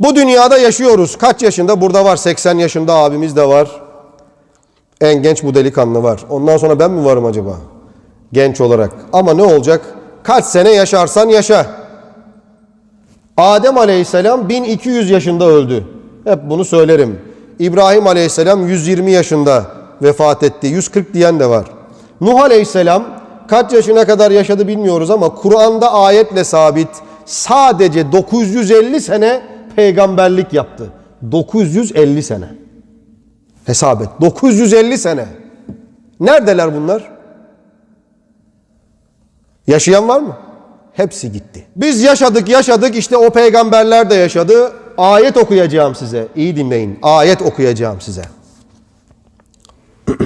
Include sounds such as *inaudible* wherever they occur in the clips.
Bu dünyada yaşıyoruz. Kaç yaşında? Burada var 80 yaşında abimiz de var. En genç bu delikanlı var. Ondan sonra ben mi varım acaba? Genç olarak. Ama ne olacak? Kaç sene yaşarsan yaşa. Adem Aleyhisselam 1200 yaşında öldü. Hep bunu söylerim. İbrahim Aleyhisselam 120 yaşında vefat etti. 140 diyen de var. Nuh Aleyhisselam kaç yaşına kadar yaşadı bilmiyoruz ama Kur'an'da ayetle sabit sadece 950 sene peygamberlik yaptı. 950 sene. Hesap et. 950 sene. Neredeler bunlar? Yaşayan var mı? Hepsi gitti. Biz yaşadık yaşadık işte o peygamberler de yaşadı. Ayet okuyacağım size. İyi dinleyin. Ayet okuyacağım size. *clears throat*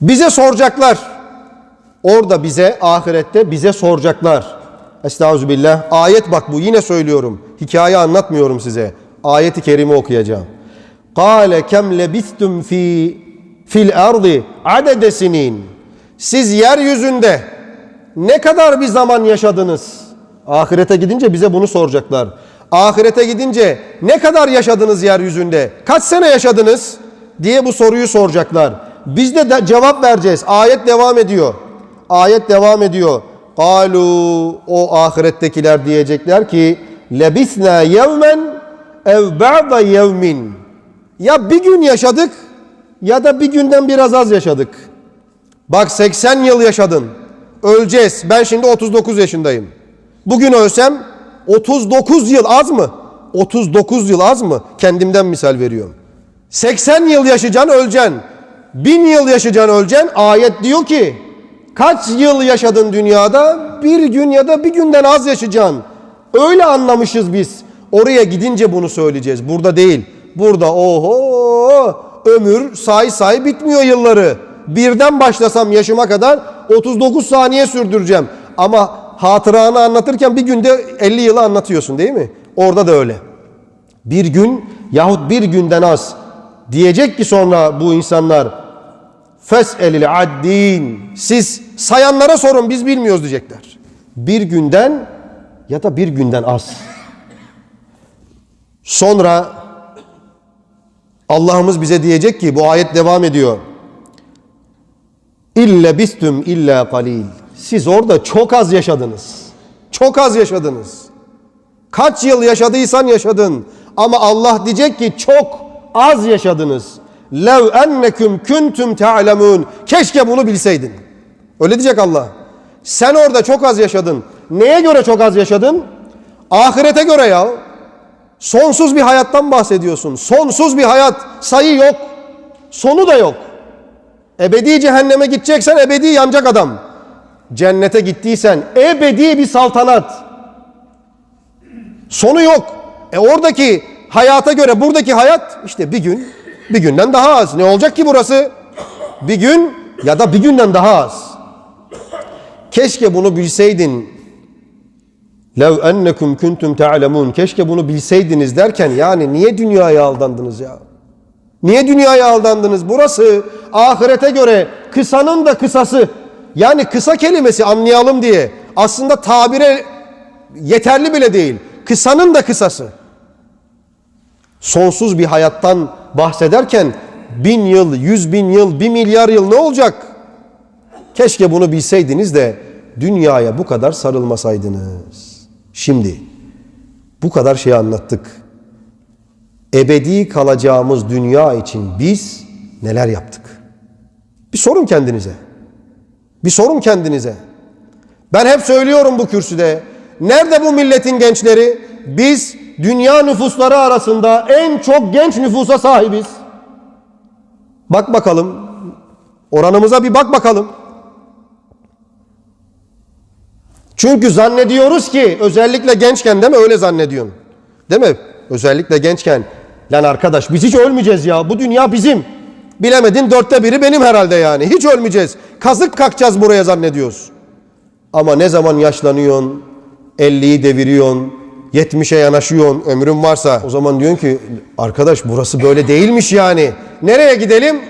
Bize soracaklar. Orada bize ahirette bize soracaklar. Estağfirullah. Ayet bak bu yine söylüyorum. Hikaye anlatmıyorum size. Ayeti kerime okuyacağım. Kale kem lebistum fi fil ardı adede sinin. Siz yeryüzünde ne kadar bir zaman yaşadınız? Ahirete gidince bize bunu soracaklar. Ahirete gidince ne kadar yaşadınız yeryüzünde? Kaç sene yaşadınız? diye bu soruyu soracaklar. Biz de, de cevap vereceğiz. Ayet devam ediyor. Ayet devam ediyor. Kalu o ahirettekiler diyecekler ki lebisna yevmen ev ba'da yevmin. Ya bir gün yaşadık ya da bir günden biraz az yaşadık. Bak 80 yıl yaşadın. Öleceğiz. Ben şimdi 39 yaşındayım. Bugün ölsem 39 yıl az mı? 39 yıl az mı? Kendimden misal veriyorum. 80 yıl yaşayacaksın öleceksin. 1000 yıl yaşayacaksın öleceksin. Ayet diyor ki kaç yıl yaşadın dünyada? Bir gün ya da bir günden az yaşayacaksın. Öyle anlamışız biz. Oraya gidince bunu söyleyeceğiz. Burada değil. Burada oho ömür say say bitmiyor yılları. Birden başlasam yaşıma kadar 39 saniye sürdüreceğim. Ama hatıranı anlatırken bir günde 50 yılı anlatıyorsun değil mi? Orada da öyle. Bir gün yahut bir günden az. Diyecek ki sonra bu insanlar Fes'elil addin. Siz sayanlara sorun biz bilmiyoruz diyecekler. Bir günden ya da bir günden az. Sonra Allah'ımız bize diyecek ki bu ayet devam ediyor. İlle bistüm illa kalil. Siz orada çok az yaşadınız. Çok az yaşadınız. Kaç yıl yaşadıysan yaşadın. Ama Allah diyecek ki çok az yaşadınız. Lev enneküm kuntum ta'lemun. Keşke bunu bilseydin. Öyle diyecek Allah. Sen orada çok az yaşadın. Neye göre çok az yaşadın? Ahirete göre ya. Sonsuz bir hayattan bahsediyorsun. Sonsuz bir hayat. Sayı yok. Sonu da yok. Ebedi cehenneme gideceksen ebedi yanacak adam. Cennete gittiysen ebedi bir saltanat. Sonu yok. E oradaki hayata göre buradaki hayat işte bir gün bir günden daha az. Ne olacak ki burası? Bir gün ya da bir günden daha az. Keşke bunu bilseydin. Lev ennekum kuntum ta'lemun. Keşke bunu bilseydiniz derken yani niye dünyaya aldandınız ya? Niye dünyaya aldandınız? Burası ahirete göre kısanın da kısası. Yani kısa kelimesi anlayalım diye aslında tabire yeterli bile değil. Kısanın da kısası. Sonsuz bir hayattan bahsederken bin yıl, yüz bin yıl, bir milyar yıl ne olacak? Keşke bunu bilseydiniz de dünyaya bu kadar sarılmasaydınız. Şimdi bu kadar şey anlattık. Ebedi kalacağımız dünya için biz neler yaptık? Bir sorun kendinize. Bir sorun kendinize. Ben hep söylüyorum bu kürsüde. Nerede bu milletin gençleri? Biz dünya nüfusları arasında en çok genç nüfusa sahibiz. Bak bakalım. Oranımıza bir bak bakalım. Çünkü zannediyoruz ki özellikle gençken değil mi öyle zannediyorsun. Değil mi? Özellikle gençken lan arkadaş biz hiç ölmeyeceğiz ya bu dünya bizim. Bilemedin dörtte biri benim herhalde yani. Hiç ölmeyeceğiz. Kazık kalkacağız buraya zannediyoruz. Ama ne zaman yaşlanıyorsun, 50'yi deviriyorsun, 70'e yanaşıyorsun, ömrün varsa o zaman diyorsun ki arkadaş burası böyle değilmiş yani. Nereye gidelim?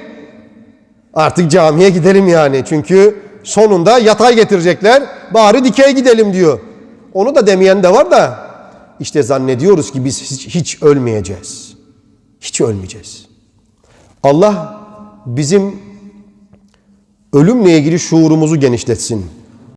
Artık camiye gidelim yani. Çünkü Sonunda yatay getirecekler. Bari dikey gidelim diyor. Onu da demeyen de var da işte zannediyoruz ki biz hiç, hiç ölmeyeceğiz. Hiç ölmeyeceğiz. Allah bizim ölümle ilgili şuurumuzu genişletsin.